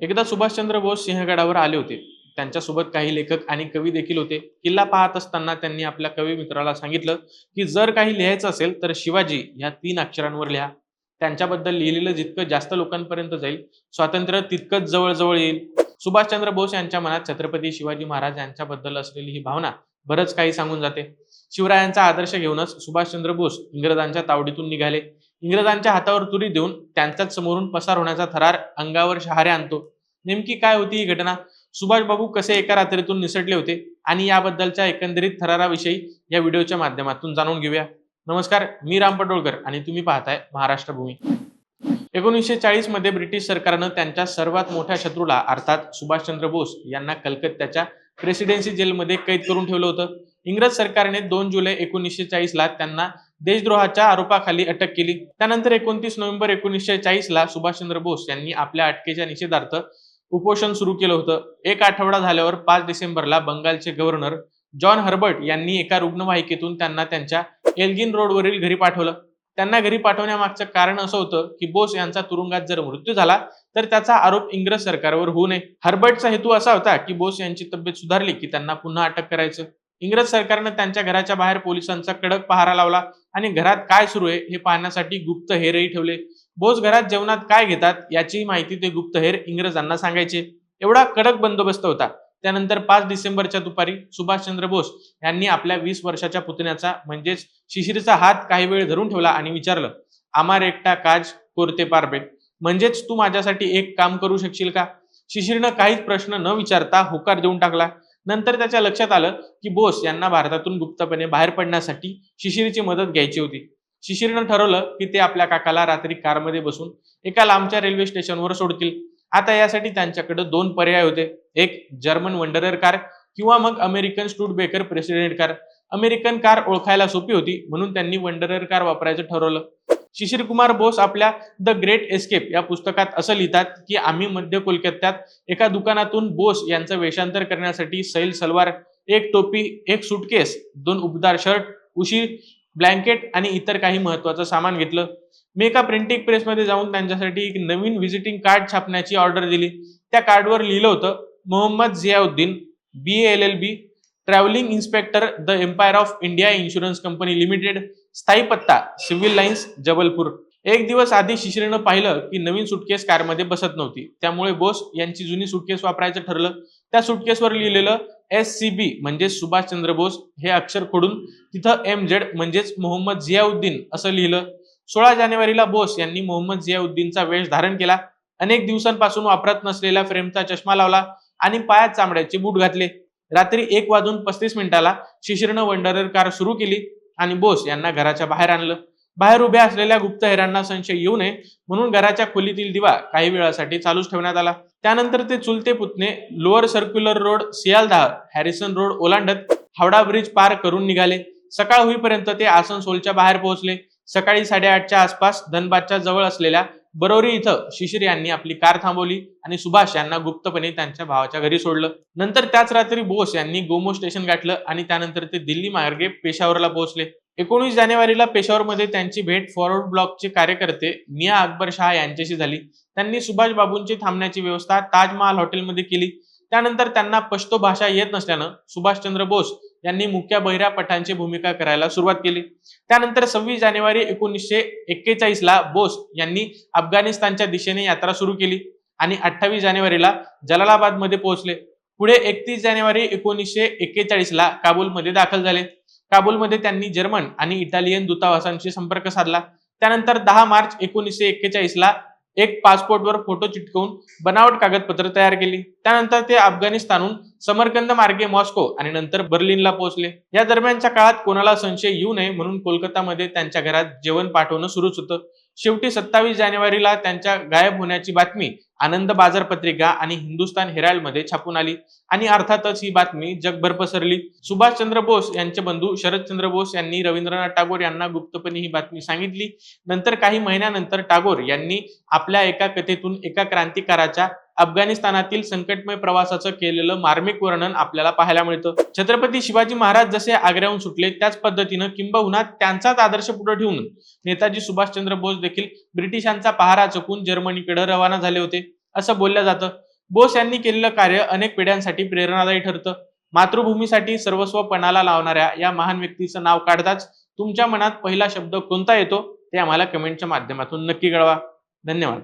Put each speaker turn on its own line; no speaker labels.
एकदा सुभाषचंद्र बोस सिंहगडावर आले होते. त्यांच्यासोबत काही लेखक आणि कवी देखील होते. किल्ला पाहत असताना त्यांनी आपल्या कवी मित्राला सांगितलं की जर काही लिहायचं असेल तर शिवाजी या तीन अक्षरांवर लिहा. त्यांच्याबद्दल लिहिलेलं जितकं जास्त लोकांपर्यंत जाईल स्वातंत्र्य तितकंच जवळजवळ येईल. सुभाषचंद्र बोस यांच्या मनात छत्रपती शिवाजी महाराज यांच्याबद्दल असलेली ही भावना बरंच काही सांगून जाते. शिवरायांचा आदर्श घेऊनच सुभाषचंद्र बोस इंग्रजांच्या तावडीतून निघाले. इंग्रजांच्या हातावर तुरी देऊन त्यांच्याच समोरून पसार होण्याचा थरार अंगावर शहारे आणतो. नेमकी काय होती ही घटना? सुभाषबाबू कसे एका रात्रीतून निसटले होते? आणि याबद्दलच्या एकंदरीत थराराविषयी या व्हिडिओच्या माध्यमातून जाणून घेऊया. नमस्कार मी राम पटोळकर आणि तुम्ही पाहताय महाराष्ट्र भूमी एकोणीसशे चाळीसमध्ये ब्रिटिश सरकारनं त्यांच्या सर्वात मोठ्या शत्रूला अर्थात सुभाषचंद्र बोस यांना कलकत्त्याच्या प्रेसिडेन्सी जेलमध्ये कैद करून ठेवलं होतं. इंग्रज सरकारने दोन जुलै एकोणीसशे चाळीस ला त्यांना देशद्रोहाच्या आरोपाखाली अटक केली. त्यानंतर एकोणतीस नोव्हेंबर एकोणीसशे चाळीस ला सुभाषचंद्र बोस यांनी आपल्या अटकेच्या निषेधार्थ उपोषण सुरू केलं होतं. एक आठवडा झाल्यावर पाच डिसेंबरला बंगालचे गव्हर्नर जॉन हर्बर्ट यांनी एका रुग्णवाहिकेतून त्यांना त्यांच्या एल्गिन रोडवरील घरी पाठवलं. त्यांना घरी पाठवण्यामागचं कारण असं होतं की बोस यांचा तुरुंगात जर मृत्यू झाला तर त्याचा आरोप इंग्रज सरकारवर होऊ नये. हर्बर्टचा हेतू असा होता की बोस यांची तब्येत सुधारली की त्यांना पुन्हा अटक करायचं. इंग्रज सरकारनं त्यांच्या घराच्या बाहेर पोलिसांचा कडक पहारा लावला. आणि घरात काय सुरू आहे हे पाहण्यासाठी गुप्तहेरही ठेवले. बोस घरात जेवणात काय घेतात याची माहिती ते गुप्तहेर इंग्रजांना सांगायचे. एवढा कडक बंदोबस्त होता. त्यानंतर पाच डिसेंबरच्या दुपारी सुभाषचंद्र बोस यांनी आपल्या वीस वर्षाच्या पुतण्याचा म्हणजेच शिशिरचा हात काही वेळ धरून ठेवला आणि विचारलं आमार एकटा काज कोरते पारबे? म्हणजेच तू माझ्यासाठी एक काम करू शकशील का? शिशिरनं काहीच प्रश्न न विचारता होकार देऊन टाकला. नंतर त्याच्या लक्षात आलं की बोस यांना भारतातून गुप्तपणे बाहेर पडण्यासाठी शिशिरची मदत घ्यायची होती. शिशिरनं ठरवलं की ते आपल्या काकाला रात्री कारमध्ये बसून एका लांबच्या रेल्वे स्टेशनवर सोडतील. आता यासाठी त्यांच्याकडे दोन पर्याय होते. एक जर्मन वंडरर कार किंवा मग American Studebaker president car. American car ओळखायला सोपी होती म्हणून त्यांनी वंडरर कार वापरायचं ठरवलं. शिशिर कुमार बोस आपल्या द ग्रेट एस्केप या पुस्तकात असं लिहितात की आम्ही मध्य कोलकात्यात एका दुकानातून बोस यांचं वेषांतर करण्यासाठी सैल सलवार एक टोपी एक सुटकेस दोन उबदार शर्ट उशी ब्लँकेट आणि इतर काही महत्वाचं सामान घेतलं. मी एका प्रिंटिंग प्रेसमध्ये जाऊन त्यांच्यासाठी एक नवीन व्हिजिटिंग कार्ड छापण्याची ऑर्डर दिली. त्या कार्डवर लिहिलं होतं Mohammad Ziauddin B L L B travelling inspector the empire of India insurance company limited स्थायी पत्ता सिव्हिल लाईन्स जबलपूर. एक दिवस आधी शिशिरनं पाहिलं की नवीन सुटकेस कारमध्ये बसत नव्हती. त्यामुळे बोस यांची जुनी सुटकेस वापरायचं ठरलं. त्या सुटकेसवर लिहिलेलं एस सी बी म्हणजे सुभाषचंद्र बोस हे अक्षर खोडून तिथं एम जेड म्हणजेच मोहम्मद जियाउद्दीन असं लिहिलं. सोळा जानेवारीला बोस यांनी मोहम्मद झियाउद्दीनचा वेश धारण केला. अनेक दिवसांपासून वापरत नसलेला फ्रेमचा चष्मा लावला आणि पायात चामड्याचे बूट घातले. रात्री एक वाजून पस्तीस मिनिटाला शिशिरनं वंडरर कार सुरू केली आणि बोस यांना घराच्या बाहेर आणलं. बाहेर उभ्या असलेल्या गुप्तहेरांना संशय येऊ नये म्हणून घराच्या खोलीतील दिवा काही वेळासाठी चालूच ठेवण्यात आला. त्यानंतर ते चुलते पुतणे lower circular road Sealdah Harrison road ओलांडत हावडा ब्रिज पार करून निघाले. सकाळ होईपर्यंत ते आसनसोलच्या बाहेर पोहोचले. सकाळी साडेआठच्या आसपास धनबादच्या जवळ असलेल्या बरोरी इथं शिशिर यांनी आपली कार थांबवली आणि सुभाष यांना गुप्तपणे त्यांच्या भावाच्या घरी सोडलं. नंतर त्याच रात्री बोस यांनी गोमो स्टेशन गाठलं आणि त्यानंतर ते दिल्ली मार्गे पेशावरला पोहोचले. एकोणीस जानेवारीला पेशावरमध्ये त्यांची भेट फॉरवर्ड ब्लॉकचे कार्यकर्ते मिया अकबर शहा यांच्याशी झाली. त्यांनी सुभाष बाबूंची थांबण्याची व्यवस्था ताजमहाल हॉटेलमध्ये केली. त्यानंतर त्यांना पश्तो भाषा येत नसल्यानं सुभाषचंद्र बोस यांनी मुख्या बहिरा पठांची भूमिका करायला सुरुवात केली. त्यानंतर सव्वीस जानेवारी एकोणीसशे एक्केचाळीस ला बोस यांनी अफगाणिस्तानच्या दिशेने यात्रा सुरू केली आणि अठ्ठावीस जानेवारीला जलालाबादमध्ये पोहोचले. पुढे एकतीस जानेवारी एकोणीसशे एक्केचाळीस ला काबूलमध्ये दाखल झाले. काबूलमध्ये त्यांनी जर्मन आणि इटालियन दूतावासांशी संपर्क साधला. त्यानंतर दहा मार्च एकोणीसशे एक्केचाळीस ला एक पासपोर्टवर फोटो चिटकवून बनावट कागदपत्र तयार केली. त्यानंतर ते अफगाणिस्तानहून समरकंद मार्गे मॉस्को आणि नंतर बर्लिनला पोहोचले. या दरम्यानच्या काळात कोणाला संशय येऊ नये म्हणून कोलकातामध्ये त्यांच्या घरात जेवण पाठवणं सुरूच होतं. शेवटी सत्तावीस जानेवारीला त्यांच्या गायब होण्याची बातमी आनंद बाजार पत्रिका आणि हिंदुस्तान हेराल्डमध्ये छापून आली. आणि अर्थातच ही बातमी जगभर पसरली. सुभाषचंद्र बोस यांचे बंधू शरदचंद्र बोस यांनी रवींद्रनाथ टागोर यांना गुप्तपणे ही बातमी सांगितली. नंतर काही महिन्यानंतर टागोर यांनी आपल्या एका कथेतून एका क्रांतिकाराच्या अफगाणिस्तानातील संकटमय प्रवासाचं केलेलं मार्मिक वर्णन आपल्याला पाहायला मिळतं. छत्रपती शिवाजी महाराज जसे आग्र्याहून सुटले त्याच पद्धतीनं किंबहुना त्यांचाच आदर्श पुढे ठेवून नेताजी सुभाषचंद्र बोस देखील ब्रिटिशांचा पहारा चुकून जर्मनीकडे रवाना झाले होते. असं बोललं जातं. बोस यांनी केलेलं कार्य अनेक पिढ्यांसाठी प्रेरणादायी ठरतं. मातृभूमीसाठी सर्वस्व पणाला लावणाऱ्या या महान व्यक्तीचं नाव काढताच तुमच्या मनात पहिला शब्द कोणता येतो ते आम्हाला कमेंटच्या माध्यमातून नक्की कळवा. धन्यवाद.